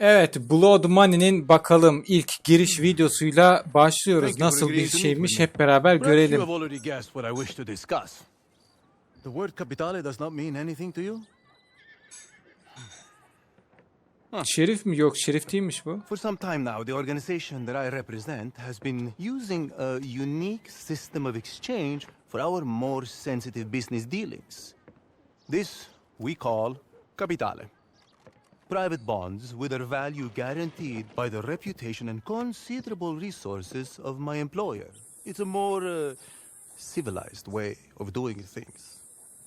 Evet, Blood Money'nin bakalım ilk giriş videosuyla başlıyoruz. Nasıl bir şeymiş hep beraber görelim. The word capitale does not mean anything to you? Şerif mi? Yok, şerif değilmiş bu. For some time now, the organization that I represent has been using a unique system of exchange for our more sensitive business dealings. This we call capitale. Private bonds with their value guaranteed by the reputation and considerable resources of my employer. It's a more uh, civilized way of doing things.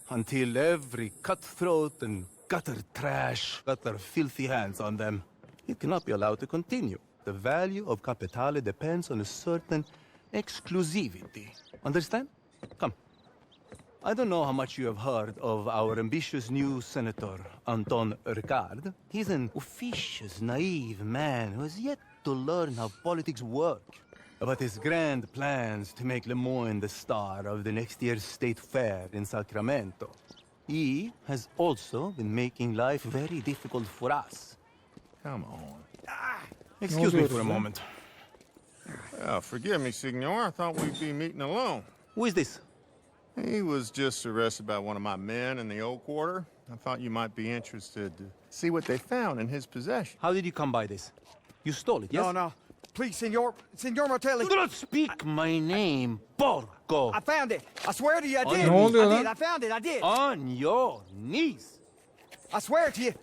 Until every cutthroat and gutter trash got their filthy hands on them, it cannot be allowed to continue. The value of capitale depends on a certain exclusivity. Understand? Come. I don't know how much you have heard of our ambitious new senator, Anton Ricard. He's an officious, naive man who has yet to learn how politics work. About his grand plans to make Le Moyne the star of the next year's state fair in Sacramento. He has also been making life very difficult for us. Come on. Ah, excuse me for a moment. Oh, forgive me, Signor. I thought we'd be meeting alone. Who is this? He was just arrested by one of my men in the old quarter. I thought you might be interested to see what they found in his possession. How did you come by this? You stole it, yes? No, no. Please, Senor, Senor Martelli. Do not speak my name, porco! I found it. I swear to you, I On did. your Ne I did. I found it. I did. On your knees! I swear to you.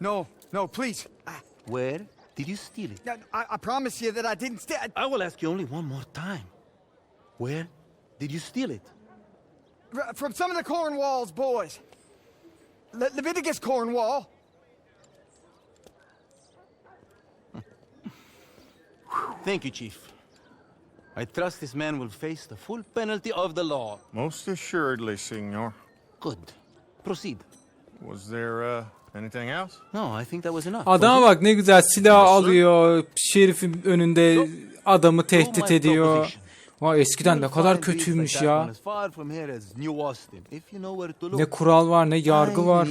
No, no, please. I, Where did you steal it? I, I promise you that I didn't steal. it. I will ask you only one more time. Where did you steal it? From some of the Cornwall's boys. Le- Leviticus Cornwall. Thank you, Chief. I trust this man will face the full penalty of the law. Most assuredly, Signor. Good. Proceed. Was there uh, anything else? No, I think that was enough. Adama bak ne güzel silah alıyor. Şerifin önünde adamı tehdit ediyor. Vay eskiden ne kadar kötüymüş ya. Ne kural var ne yargı var.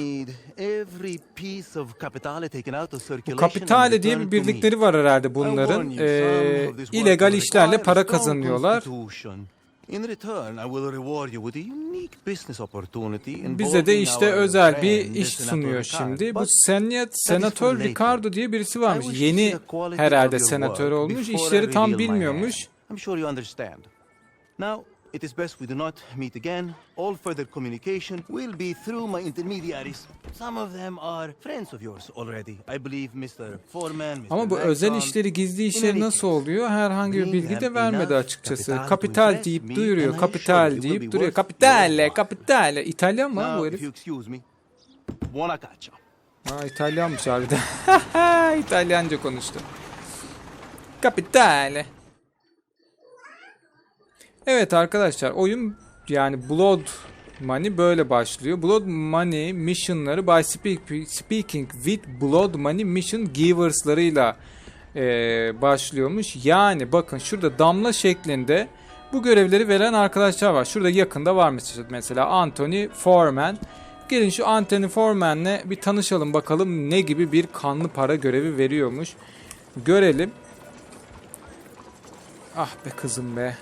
Bu Kapitale diye bir bildikleri var herhalde bunların. Ee, illegal işlerle para kazanıyorlar. Bize de işte özel bir iş sunuyor şimdi. Bu senat, senatör Ricardo diye birisi varmış. Yeni herhalde senatör olmuş. İşleri tam bilmiyormuş. I'm sure you understand. Now, it is best we do not meet again. All further communication will be through my intermediaries. Some of them are friends of yours already. I believe Mr. Foreman, Mr. Ama bu özel işleri gizli işleri nasıl oluyor? Herhangi bir bilgi de vermedi açıkçası. Kapital deyip duyuruyor. Kapital deyip duruyor. Kapitale, kapitale. İtalyan mı bu herif? Ha İtalyanmış harbiden. İtalyanca konuştu. Kapitale. Evet arkadaşlar oyun yani Blood Money böyle başlıyor. Blood Money missionları by speak- speaking with Blood Money mission givers'larıyla eee, başlıyormuş. Yani bakın şurada damla şeklinde bu görevleri veren arkadaşlar var. Şurada yakında var mesela Anthony Foreman. Gelin şu Anthony Foreman'le bir tanışalım bakalım ne gibi bir kanlı para görevi veriyormuş. Görelim. Ah be kızım be.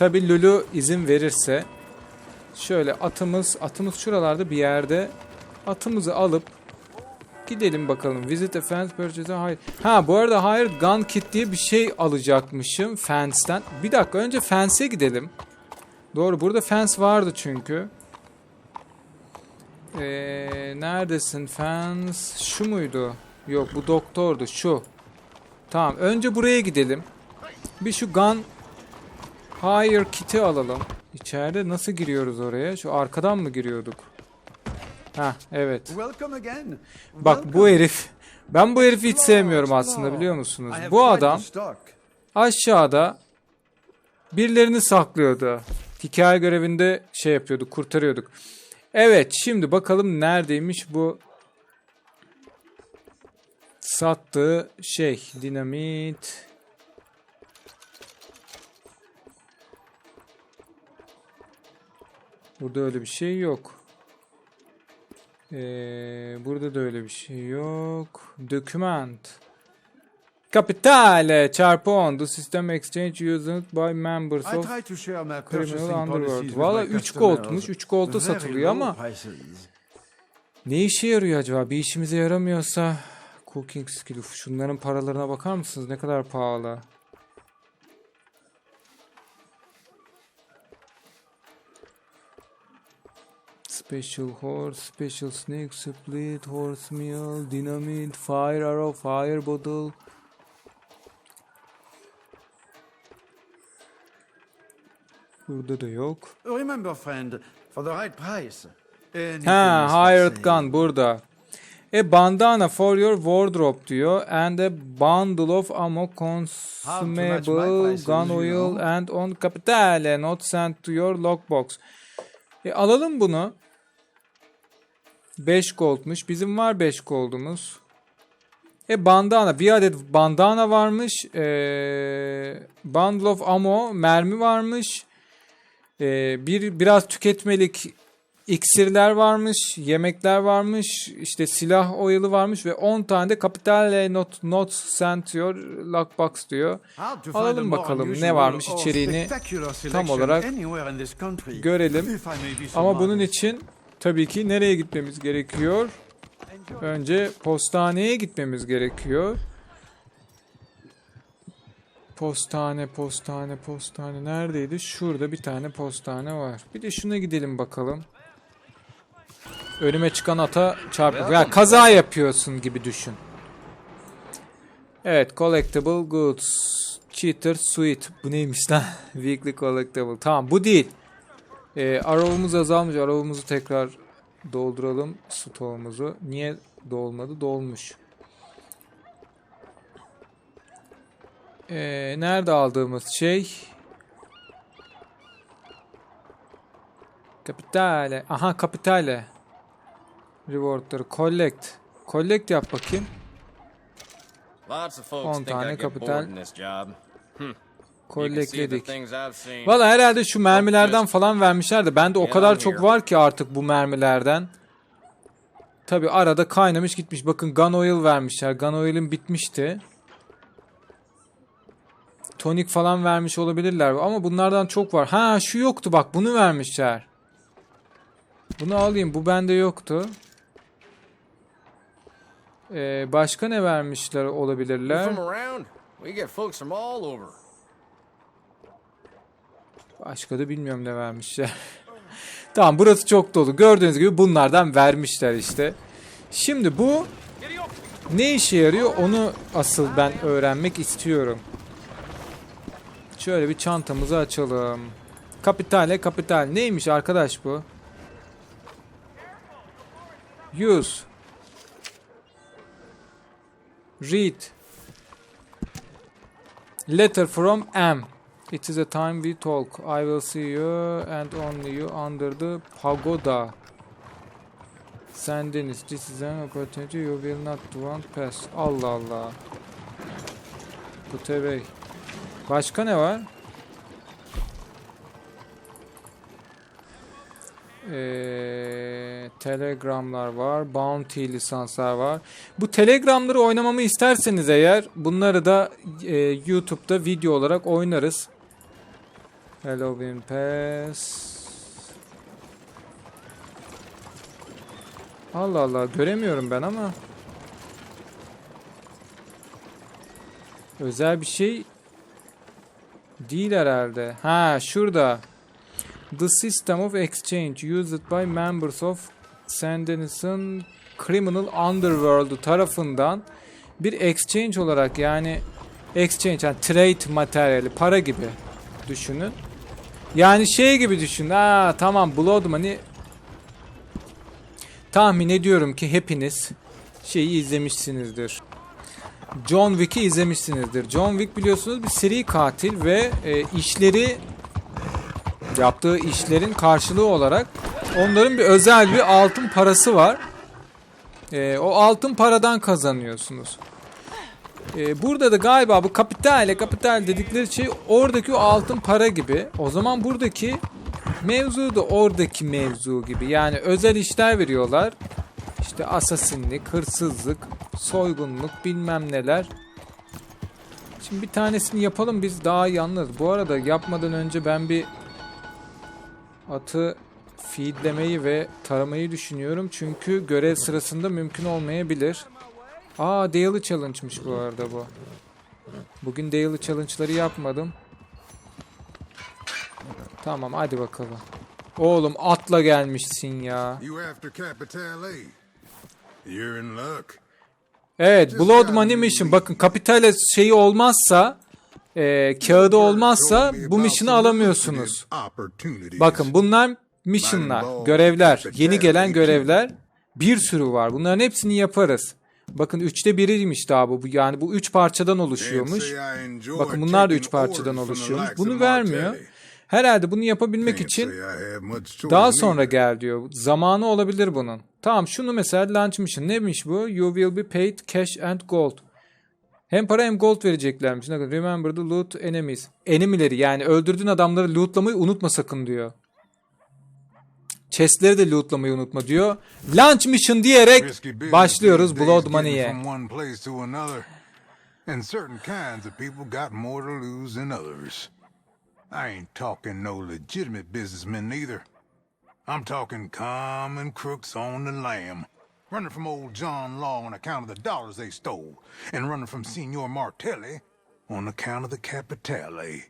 Tabi Lulu izin verirse şöyle atımız atımız şuralarda bir yerde atımızı alıp gidelim bakalım. Visit a fence purchase. Hayır. Ha bu arada hayır gun kit diye bir şey alacakmışım fence'ten. Bir dakika önce fence'e gidelim. Doğru burada fence vardı çünkü. Ee, neredesin fence? Şu muydu? Yok bu doktordu şu. Tamam önce buraya gidelim. Bir şu gun Hayır kiti alalım. İçeride nasıl giriyoruz oraya? Şu arkadan mı giriyorduk? Ha evet. Bak bu herif. Ben bu herifi hiç sevmiyorum aslında biliyor musunuz? Bu adam aşağıda birilerini saklıyordu. Hikaye görevinde şey yapıyorduk, kurtarıyorduk. Evet, şimdi bakalım neredeymiş bu sattığı şey, dinamit. Burada öyle bir şey yok. Ee, burada da öyle bir şey yok. Document. Kapitale çarpı 10. The system exchange used by members of Criminal Underworld. Valla my 3 customers. goldmuş. 3 golda satılıyor ama ne işe yarıyor acaba? Bir işimize yaramıyorsa Cooking skill. Uf, Şunların paralarına bakar mısınız? Ne kadar pahalı. Special horse, special snake, split, horse meal, dynamite, fire arrow, fire bottle. Burada da yok. Remember, friend, for the right price. Ha, hired gun burada. A bandana for your wardrobe diyor. And a bundle of ammo consumable gun oil and on capitale not sent to your lockbox. E alalım bunu. 5 goldmuş. Bizim var 5 goldumuz. E bandana. Bir adet bandana varmış. E, bundle of ammo. Mermi varmış. E, bir biraz tüketmelik iksirler varmış. Yemekler varmış. işte silah oyalı varmış. Ve 10 tane de Capitale not, not sent your lockbox diyor. Alalım bakalım ne varmış içeriğini tam olarak görelim. Ama bunun için tabii ki nereye gitmemiz gerekiyor? Önce postaneye gitmemiz gerekiyor. Postane, postane, postane neredeydi? Şurada bir tane postane var. Bir de şuna gidelim bakalım. Önüme çıkan ata çarpıp ya kaza yapıyorsun gibi düşün. Evet, collectible goods. Cheater suite. Bu neymiş lan? Weekly collectible. Tamam, bu değil. Ee, arrow'umuz azalmış. Arrow'umuzu tekrar dolduralım. Stoğumuzu. Niye dolmadı? Dolmuş. Ee, nerede aldığımız şey? Kapitale. Aha kapitale. Rewardları collect. Collect yap bakayım. Lots of folks 10 think tane kapital. Seen. Valla herhalde şu mermilerden falan vermişler de bende o kadar çok var ki artık bu mermilerden. Tabi arada kaynamış gitmiş. Bakın gun oil vermişler. Gun oil'in bitmişti. Tonik falan vermiş olabilirler ama bunlardan çok var. Ha şu yoktu bak bunu vermişler. Bunu alayım bu bende yoktu. Ee, başka ne vermişler olabilirler? from around? We get folks from all over. Başka da bilmiyorum ne vermişler. tamam burası çok dolu. Gördüğünüz gibi bunlardan vermişler işte. Şimdi bu ne işe yarıyor onu asıl ben öğrenmek istiyorum. Şöyle bir çantamızı açalım. Kapitale kapital. Neymiş arkadaş bu? Use. Read. Letter from M. It is a time we talk. I will see you and only you under the pagoda. Sendiniz. This is an opportunity you will not want pass. Allah Allah. Bu tebey. Başka ne var? Ee, telegramlar var. Bounty lisanslar var. Bu telegramları oynamamı isterseniz eğer bunları da e, YouTube'da video olarak oynarız. Halloween Pass. Allah Allah göremiyorum ben ama. Özel bir şey değil herhalde. Ha şurada. The system of exchange used by members of Sandenis'in Criminal Underworld tarafından bir exchange olarak yani exchange yani trade materyali para gibi düşünün. Yani şey gibi düşün. Aa tamam Blood Money tahmin ediyorum ki hepiniz şeyi izlemişsinizdir. John Wick'i izlemişsinizdir. John Wick biliyorsunuz bir seri katil ve e, işleri yaptığı işlerin karşılığı olarak onların bir özel bir altın parası var. E, o altın paradan kazanıyorsunuz. E, burada da galiba bu kapitale kapital dedikleri şey oradaki o altın para gibi. O zaman buradaki mevzu da oradaki mevzu gibi. Yani özel işler veriyorlar. İşte asasinlik, hırsızlık, soygunluk bilmem neler. Şimdi bir tanesini yapalım biz daha iyi anlarız. Bu arada yapmadan önce ben bir atı feedlemeyi ve taramayı düşünüyorum. Çünkü görev sırasında mümkün olmayabilir. Aa daily challenge'mış bu arada bu. Bugün daily challenge'ları yapmadım. Tamam hadi bakalım. Oğlum atla gelmişsin ya. Evet Blood Money Mission. Bakın kapitale şeyi olmazsa e, kağıdı olmazsa bu mission'ı alamıyorsunuz. Bakın bunlar mission'lar, görevler, yeni gelen görevler bir sürü var. Bunların hepsini yaparız. Bakın üçte biriymiş daha bu. Yani bu üç parçadan oluşuyormuş. Bakın bunlar da üç parçadan oluşuyormuş. Bunu vermiyor. Herhalde bunu yapabilmek için daha sonra gel diyor. Zamanı olabilir bunun. Tamam şunu mesela launch mission. Neymiş bu? You will be paid cash and gold. Hem para hem gold vereceklermiş. Remember the loot enemies. Enemileri yani öldürdüğün adamları lootlamayı unutma sakın diyor. Chestleri de lootlamayı unutma diyor. Launch mission diyerek başlıyoruz Blood Money'e. From one place to another. And certain kinds of people got more to lose than others. I ain't talking no legitimate businessmen neither. I'm talking common crooks on the lam. Running from old John Law on account of the dollars they stole, and running from Signor Martelli on account of the Capitale.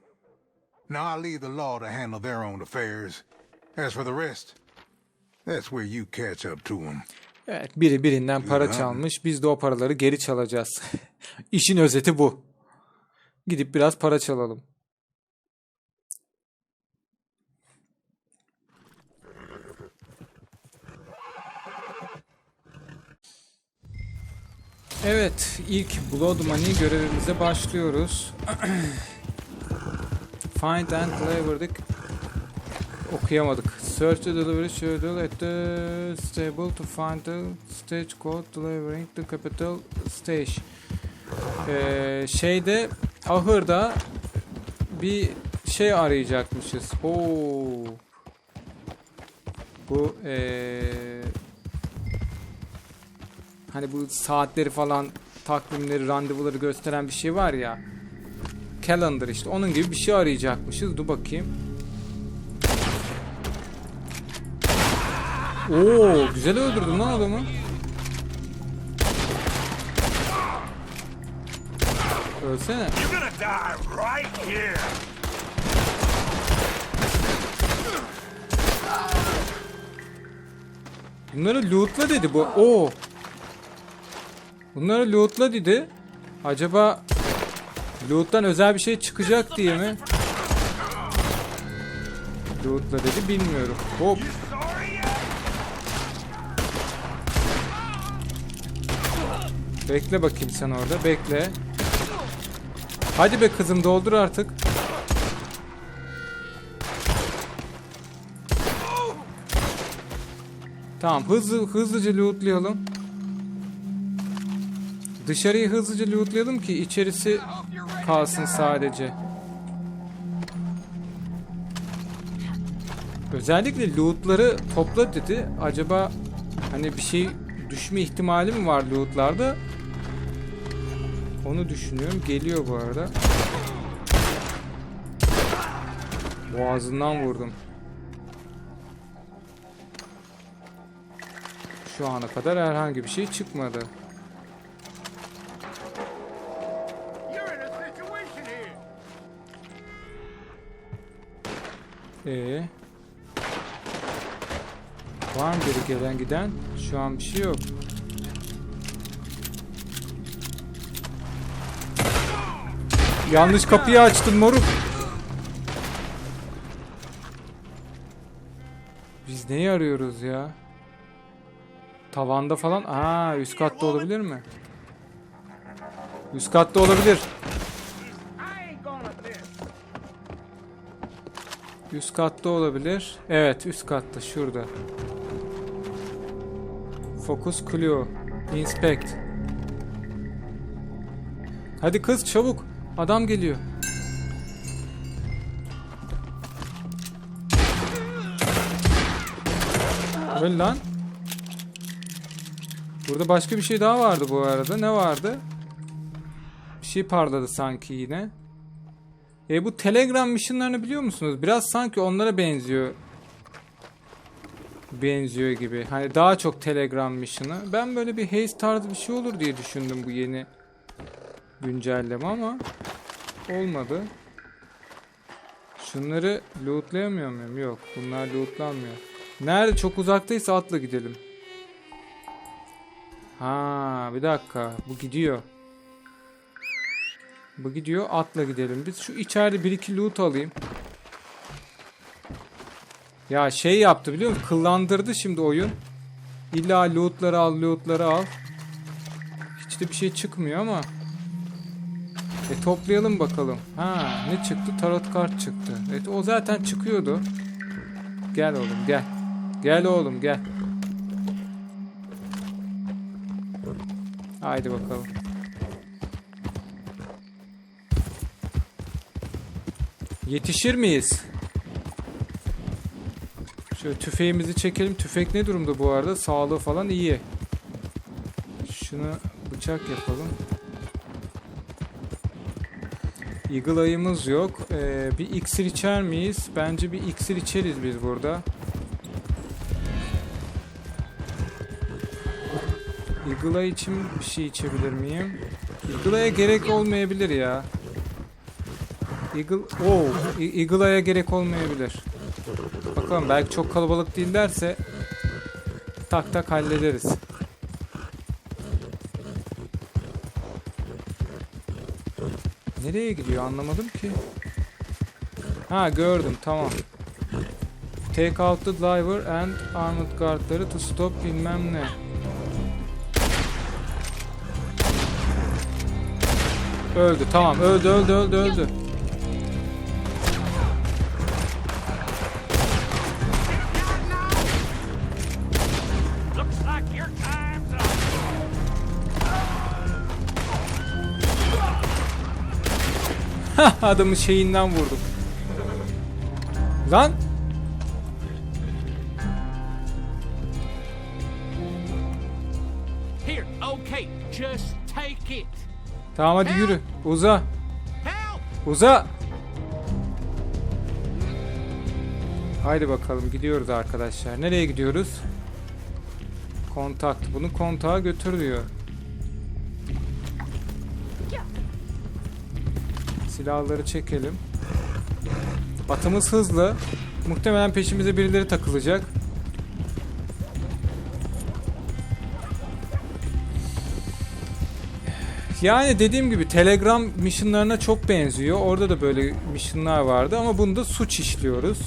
Now I leave the law to handle their own affairs. As for the rest, that's where you catch up to them. Evet, biri birinden para çalmış. Biz de o paraları geri çalacağız. İşin özeti bu. Gidip biraz para çalalım. Evet, ilk Blood Money görevimize başlıyoruz. Find and the okuyamadık. Search the delivery schedule at the stable to find the stage code delivering the capital stage. Ee, şeyde ahırda bir şey arayacakmışız. Oo. Bu ee, hani bu saatleri falan takvimleri, randevuları gösteren bir şey var ya. Calendar işte. Onun gibi bir şey arayacakmışız. Dur bakayım. Oo, güzel öldürdün lan adamı. Ölsene. Bunları lootla dedi bu. Oo. Bunları lootla dedi. Acaba loot'tan özel bir şey çıkacak diye mi? Lootla dedi bilmiyorum. Hop. Bekle bakayım sen orada. Bekle. Hadi be kızım doldur artık. Tamam hızlı hızlıca lootlayalım. Dışarıyı hızlıca lootlayalım ki içerisi kalsın sadece. Özellikle lootları topla dedi. Acaba hani bir şey düşme ihtimali mi var lootlarda? Onu düşünüyorum. Geliyor bu arada. Boğazından vurdum. Şu ana kadar herhangi bir şey çıkmadı. Ee. Var mı biri gelen giden? Şu an bir şey yok. Yanlış kapıyı açtın moruk. Biz neyi arıyoruz ya? Tavanda falan. Aa, üst katta olabilir mi? Üst katta olabilir. Üst katta olabilir. Evet, üst katta şurada. Focus Clue. Inspect. Hadi kız çabuk. Adam geliyor. Öl lan. Burada başka bir şey daha vardı bu arada. Ne vardı? Bir şey parladı sanki yine. E bu Telegram missionlarını biliyor musunuz? Biraz sanki onlara benziyor. Benziyor gibi. Hani daha çok Telegram mission'ı. Ben böyle bir haze tarzı bir şey olur diye düşündüm bu yeni güncelleme ama olmadı. Şunları lootlayamıyor muyum? Yok. Bunlar lootlanmıyor. Nerede? Çok uzaktaysa atla gidelim. Ha, bir dakika. Bu gidiyor. Bu gidiyor. Atla gidelim. Biz şu içeride bir iki loot alayım. Ya şey yaptı biliyor musun? Kıllandırdı şimdi oyun. İlla lootları al, lootları al. Hiç de bir şey çıkmıyor ama. E toplayalım bakalım. Ha ne çıktı? Tarot kart çıktı. Evet o zaten çıkıyordu. Gel oğlum gel. Gel oğlum gel. Haydi bakalım. Yetişir miyiz? Şöyle tüfeğimizi çekelim. Tüfek ne durumda bu arada? Sağlığı falan iyi. Şunu bıçak yapalım. Eagle ayımız yok. Ee, bir iksir içer miyiz? Bence bir iksir içeriz biz burada. Eagle için bir şey içebilir miyim? Eagle Eye'e gerek olmayabilir ya. Eagle... Oh, E- Eagle Eye'e gerek olmayabilir. Bakalım belki çok kalabalık değillerse tak tak hallederiz. Nereye gidiyor anlamadım ki. Ha gördüm tamam. Take out the driver and armored guardları to stop bilmem ne. Öldü tamam öldü öldü öldü öldü. Adamın şeyinden vurdum. Lan Here, okay, just take it. tamam hadi yürü. Uza. Uza. Haydi bakalım gidiyoruz arkadaşlar. Nereye gidiyoruz? Kontakt. Bunu kontağa götür diyor. Silahları çekelim. Atımız hızlı. Muhtemelen peşimize birileri takılacak. Yani dediğim gibi Telegram missionlarına çok benziyor. Orada da böyle missionlar vardı ama bunda suç işliyoruz.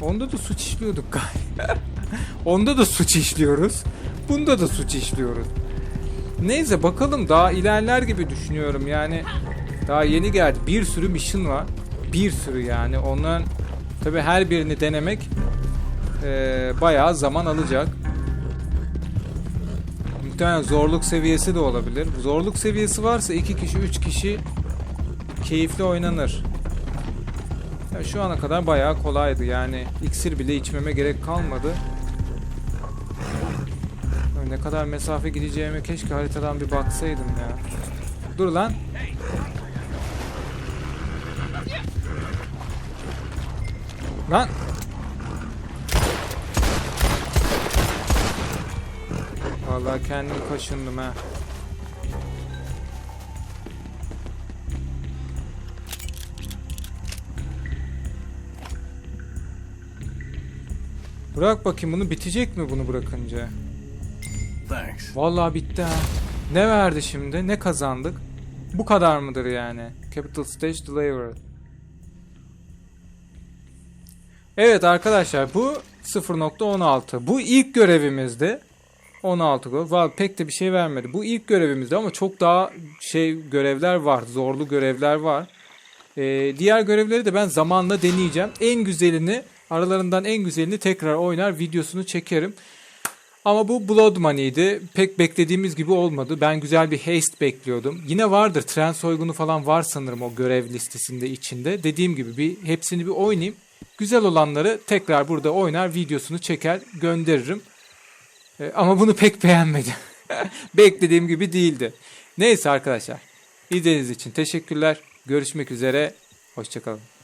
Onda da suç işliyorduk galiba. Onda da suç işliyoruz. Bunda da suç işliyoruz. Neyse bakalım daha ilerler gibi düşünüyorum yani. Daha yeni geldi. Bir sürü mission var. Bir sürü yani. Onların tabi her birini denemek eee, bayağı zaman alacak. Muhtemelen zorluk seviyesi de olabilir. Zorluk seviyesi varsa iki kişi, üç kişi keyifli oynanır. Ya şu ana kadar bayağı kolaydı yani iksir bile içmeme gerek kalmadı. Ne kadar mesafe gideceğime keşke haritadan bir baksaydım ya. Dur lan. Lan. Vallahi kendim kaşındım ha. Bırak bakayım bunu bitecek mi bunu bırakınca? Thanks. Vallahi bitti ha. Ne verdi şimdi? Ne kazandık? Bu kadar mıdır yani? Capital Stage Delivery. Evet arkadaşlar bu 0.16. Bu ilk görevimizdi. 16 gol. Vallahi pek de bir şey vermedi. Bu ilk görevimizdi ama çok daha şey görevler var. Zorlu görevler var. Ee, diğer görevleri de ben zamanla deneyeceğim. En güzelini aralarından en güzelini tekrar oynar videosunu çekerim. Ama bu Blood Money'di. Pek beklediğimiz gibi olmadı. Ben güzel bir haste bekliyordum. Yine vardır. Tren soygunu falan var sanırım o görev listesinde içinde. Dediğim gibi bir hepsini bir oynayayım. Güzel olanları tekrar burada oynar videosunu çeker gönderirim. E, ama bunu pek beğenmedim. Beklediğim gibi değildi. Neyse arkadaşlar. İzlediğiniz için teşekkürler. Görüşmek üzere. Hoşçakalın.